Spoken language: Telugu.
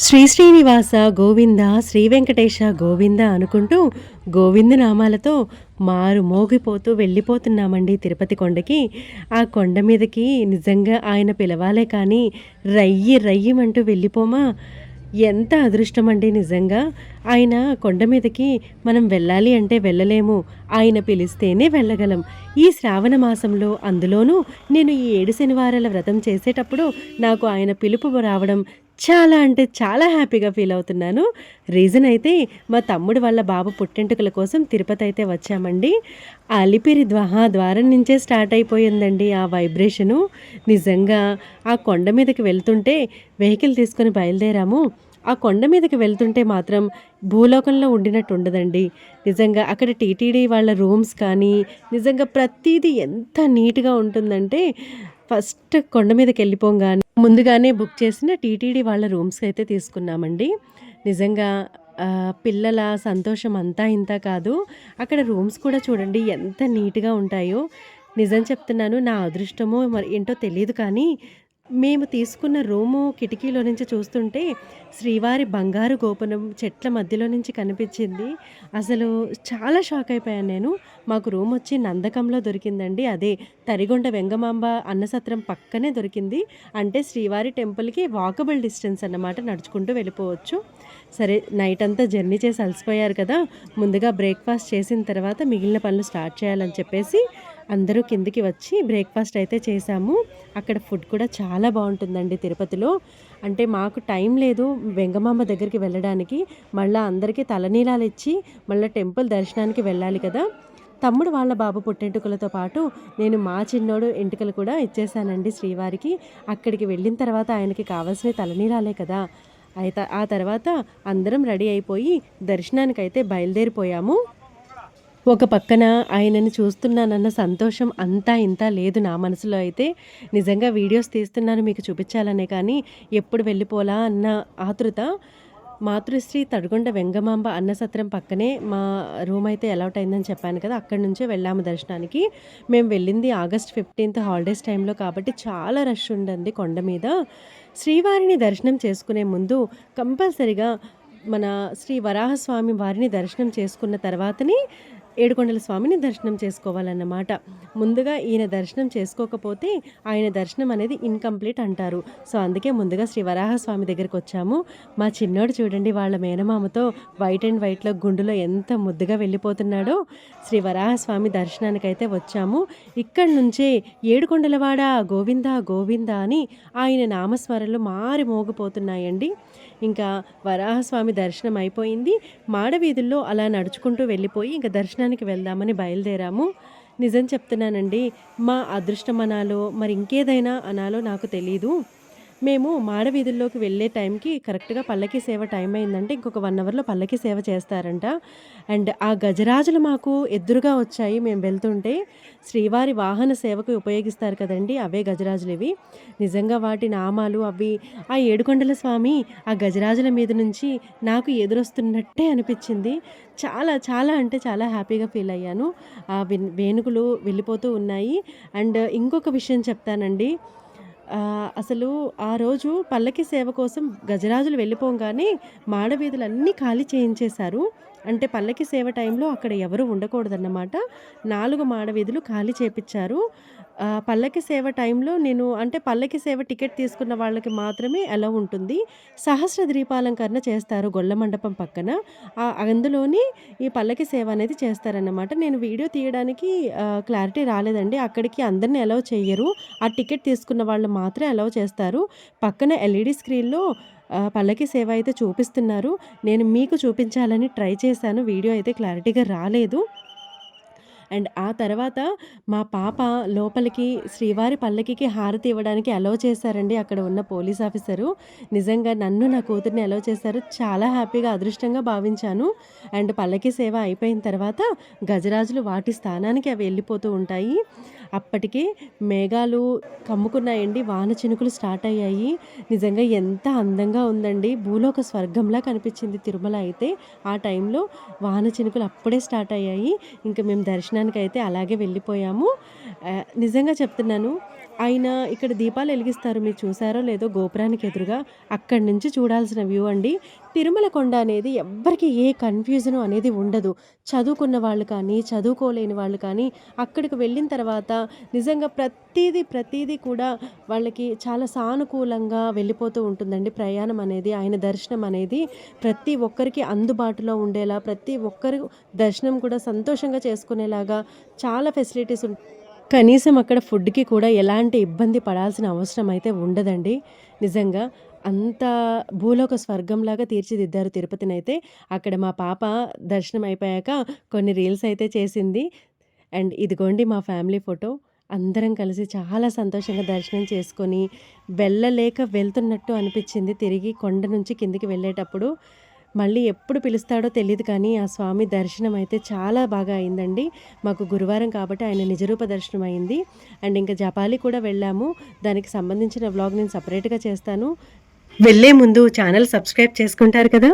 శ్రీ శ్రీనివాస గోవింద శ్రీ వెంకటేశ గోవింద అనుకుంటూ గోవింద నామాలతో మారు మోగిపోతూ వెళ్ళిపోతున్నామండి తిరుపతి కొండకి. ఆ కొండ మీదకి నిజంగా ఆయన పిలవాలే కానీ రయ్యి రయ్యమంటూ వెళ్ళిపోమా? ఎంత అదృష్టం అండి నిజంగా. ఆయన కొండ మీదకి మనం వెళ్ళాలి అంటే వెళ్ళలేము. ఆయన పిలిస్తేనే వెళ్ళగలం. ఈ శ్రావణ మాసంలో అందులోనూ నేను ఈ ఏడు శనివారాల వ్రతం చేసేటప్పుడు నాకు ఆయన పిలుపు రావడం చాలా అంటే చాలా హ్యాపీగా ఫీల్ అవుతున్నాను. రీజన్ అయితే మా తమ్ముడు వాళ్ళ బాబు పుట్టెంటుకల కోసం తిరుపతి అయితే వచ్చామండి. అలిపిరి ద్వాహా ద్వారం నుంచే స్టార్ట్ అయిపోయిందండి ఆ వైబ్రేషను. నిజంగా ఆ కొండ మీదకి వెళ్తుంటే వెహికల్ తీసుకొని బయలుదేరాము. ఆ కొండ మీదకి వెళ్తుంటే మాత్రం భూలోకంలో ఉండినట్టు ఉండదండి. నిజంగా అక్కడ టీటీడీ వాళ్ళ రూమ్స్ కానీ నిజంగా ప్రతిదీ ఎంత నీట్గా ఉంటుందంటే ఫస్ట్ కొండ మీదకి వెళ్ళిపోగానే ముందుగానే బుక్ చేసిన టీటీడీ వాళ్ళ రూమ్స్ అయితే తీసుకున్నామండి. నిజంగా పిల్లల సంతోషం అంతా ఇంత కాదు. అక్కడ రూమ్స్ కూడా చూడండి ఎంత నీట్గా ఉంటాయో. నిజం చెప్తున్నాను నా అదృష్టమో మరి ఏంటో తెలియదు కానీ మేము తీసుకున్న రూము కిటికీలో నుంచి చూస్తుంటే శ్రీవారి బంగారు గోపురం చెట్ల మధ్యలో నుంచి కనిపించింది. అసలు చాలా షాక్ అయిపోయాను నేను. మాకు రూమ్ వచ్చి నందకంలో దొరికిందండి. అదే తరిగొండ వెంగమాంబ అన్నసత్రం పక్కనే దొరికింది. అంటే శ్రీవారి టెంపుల్కి వాకబుల్ డిస్టెన్స్ అన్నమాట నడుచుకుంటూ వెళ్ళిపోవచ్చు. సరే నైట్ అంతా జర్నీ చేసి అలసిపోయారు కదా. ముందుగా బ్రేక్ఫాస్ట్ చేసిన తర్వాత మిగిలిన పనులు స్టార్ట్ చేయాలని చెప్పేసి అందరూ కిందికి వచ్చి బ్రేక్ఫాస్ట్ అయితే చేశాము. అక్కడ ఫుడ్ కూడా చాలా బాగుంటుందండి తిరుపతిలో. అంటే మాకు టైం లేదు వెంగమామ దగ్గరికి వెళ్ళడానికి. మళ్ళీ అందరికీ తలనీలాలు ఇచ్చి మళ్ళీ టెంపుల్ దర్శనానికి వెళ్ళాలి కదా. తమ్ముడు వాళ్ళ బాబు పుట్టెంటుకలతో పాటు నేను మా చిన్నోడు ఎంటుకలు కూడా ఇచ్చేసానండి శ్రీవారికి. అక్కడికి వెళ్ళిన తర్వాత ఆయనకి కావాల్సిన తలనీలాలే కదా. అయితే ఆ తర్వాత అందరం రెడీ అయిపోయి దర్శనానికైతే బయలుదేరిపోయాము. ఒక పక్కన ఆయనని చూస్తున్నానన్న సంతోషం అంతా ఇంత లేదు నా మనసులో అయితే. నిజంగా వీడియోస్ తీస్తున్నాను మీకు చూపించాలనే కానీ ఎప్పుడు వెళ్ళిపోలా అన్న ఆతృత. మాతృశ్రీ తడుగొండ వెంగమాంబ అన్నసత్రం పక్కనే మా రూమ్ అయితే అలౌట్ అయిందని చెప్పాను కదా అక్కడి నుంచే వెళ్ళాము దర్శనానికి. మేము వెళ్ళింది ఆగస్ట్ ఫిఫ్టీన్త్ హాలిడేస్ టైంలో కాబట్టి చాలా రష్ ఉండండి కొండ మీద. శ్రీవారిని దర్శనం చేసుకునే ముందు కంపల్సరిగా మన శ్రీ వరాహస్వామి వారిని దర్శనం చేసుకున్న తర్వాతని ఏడుకొండల స్వామిని దర్శనం చేసుకోవాలన్నమాట. ముందుగా ఈయన దర్శనం చేసుకోకపోతే ఆయన దర్శనం అనేది ఇన్కంప్లీట్ అంటారు. సో అందుకే ముందుగా శ్రీ వరాహ స్వామి దగ్గరికి వచ్చాము. మా చిన్నోడు చూడండి వాళ్ళ మేనమామతో వైట్ అండ్ వైట్లో గుండులో ఎంత ముద్దుగా వెళ్ళిపోతున్నాడో. శ్రీ వరాహ స్వామి దర్శనానికైతే వచ్చాము. ఇక్కడి నుంచే ఏడుకొండలవాడ గోవింద గోవింద అని ఆయన నామస్మరణలు మారి మోగిపోతున్నాయండి. ఇంకా వరాహస్వామి దర్శనం అయిపోయింది. మాడవీధుల్లో అలా నడుచుకుంటూ వెళ్ళిపోయి ఇంకా దర్శనం దర్శనానికి వెళ్దామని బయలుదేరాము. నిజం చెప్తున్నానండి మా అదృష్టం అనాలో మరి ఇంకేదైనా అనాలో నాకు తెలీదు. మేము మాడవీధుల్లోకి వెళ్ళే టైంకి కరెక్ట్గా పల్లకి సేవ టైం అయిందంటే ఇంకొక వన్ అవర్లో పల్లకి సేవ చేస్తారంట. అండ్ ఆ గజరాజులు మాకు ఎదురుగా వచ్చాయి. మేము వెళ్తుంటే శ్రీవారి వాహన సేవకు ఉపయోగిస్తారు కదండి అవే గజరాజులు ఇవి. నిజంగా వాటి నామాలు అవి ఆ ఏడుకొండల స్వామి ఆ గజరాజుల మీద నుంచి నాకు ఎదురొస్తున్నట్టే అనిపించింది. చాలా చాలా అంటే చాలా హ్యాపీగా ఫీల్ అయ్యాను. ఆ వెన్- వెళ్ళిపోతూ ఉన్నాయి. అండ్ ఇంకొక విషయం చెప్తానండి. అసలు ఆ రోజు పల్లకి సేవ కోసం గజరాజులు వెళ్ళిపోగానే మాడవీధులన్నీ ఖాళీ చేయించేశారు. అంటే పల్లకి సేవ టైంలో అక్కడ ఎవరు ఉండకూడదన్నమాట. నాలుగు మాడవీధులు ఖాళీ చేపించారు పల్లకి సేవ టైంలో నేను అంటే పల్లకి సేవ టికెట్ తీసుకున్న వాళ్ళకి మాత్రమే అలా ఉంటుంది. సహస్ర దీపాలంకరణ చేస్తారు గొల్ల మండపం పక్కన. అందులోని ఈ పల్లకి సేవ అనేది చేస్తారన్నమాట. నేను వీడియో తీయడానికి క్లారిటీ రాలేదండి. అక్కడికి అందరిని అలౌ చేయరు ఆ టికెట్ తీసుకున్న వాళ్ళు మాత్రమే అలౌ చేస్తారు. పక్కన ఎల్ఈడి స్క్రీన్లో పల్లకి సేవ అయితే చూపిస్తున్నారు. నేను మీకు చూపించాలని ట్రై చేశాను. వీడియో అయితే క్లారిటీగా రాలేదు. అండ్ ఆ తర్వాత మా పాప లోపలికి శ్రీవారి పల్లకికి హారతి ఇవ్వడానికి అలో చేశారండి అక్కడ ఉన్న పోలీస్ ఆఫీసరు. నిజంగా నన్ను నా కూతుర్ని అలో చేశారు. చాలా హ్యాపీగా అదృష్టంగా భావించాను. అండ్ పల్లకి సేవ అయిపోయిన తర్వాత గజరాజులు వాటి స్థానానికి అవి వెళ్ళిపోతూ ఉంటాయి. అప్పటికే మేఘాలు కమ్ముకున్నాయండి. వాన చినుకులు స్టార్ట్ అయ్యాయి. నిజంగా ఎంత అందంగా ఉందండి. భూలోక స్వర్గంలా కనిపించింది తిరుమల అయితే. ఆ టైంలో వాన చినుకులు అప్పుడే స్టార్ట్ అయ్యాయి. ఇంకా మేము దర్శనం దర్శనానికి అయితే అలాగే వెళ్ళిపోయాము. నిజంగా చెప్తున్నాను ఆయన ఇక్కడ దీపాలు వెలిగిస్తారు. మీరు చూసారో లేదో గోపురానికి ఎదురుగా అక్కడి నుంచి చూడాల్సిన వ్యూ అండి. తిరుమల కొండ అనేది ఎవ్వరికి ఏ కన్ఫ్యూజన్ అనేది ఉండదు. చదువుకున్న వాళ్ళు కానీ చదువుకోలేని వాళ్ళు కానీ అక్కడికి వెళ్ళిన తర్వాత నిజంగా ప్రతిదీ ప్రతిదీ కూడా వాళ్ళకి చాలా సానుకూలంగా వెళ్ళిపోతూ ఉంటుందండి. ప్రయాణం అనేది ఆయన దర్శనం అనేది ప్రతి ఒక్కరికి అందుబాటులో ఉండేలా ప్రతి ఒక్కరు దర్శనం కూడా సంతోషంగా చేసుకునేలాగా చాలా ఫెసిలిటీస్ ఉంటాయి కనీసం అక్కడ ఫుడ్‌కి కూడా ఎలాంటి ఇబ్బంది పడాల్సిన అవసరం అయితే ఉండదండి. నిజంగా అంత భూలోక స్వర్గంలాగా తీర్చిదిద్దారు తిరుపతినైతే. అక్కడ మా పాప దర్శనం అయిపోయాక కొన్ని రీల్స్ అయితే చేసింది. అండ్ ఇదిగోండి మా ఫ్యామిలీ ఫోటో. అందరం కలిసి చాలా సంతోషంగా దర్శనం చేసుకొని, వెళ్ళలేక వెళ్తున్నట్టు అనిపించింది తిరిగి కొండ నుంచి కిందికి వెళ్ళేటప్పుడు. మళ్ళీ ఎప్పుడు పిలుస్తాడో తెలియదు కానీ, ఆ స్వామి దర్శనం అయితే చాలా బాగా అయిందండి. మాకు గురువారం కాబట్టి ఆయన నిజరూప దర్శనం అయింది. అండ్ ఇంకా జపాలి కూడా వెళ్ళాము. దానికి సంబంధించిన వ్లాగ్ నేను సపరేట్గా చేస్తాను. వెళ్ళే ముందు ఛానల్ సబ్స్క్రైబ్ చేసుకుంటారు కదా!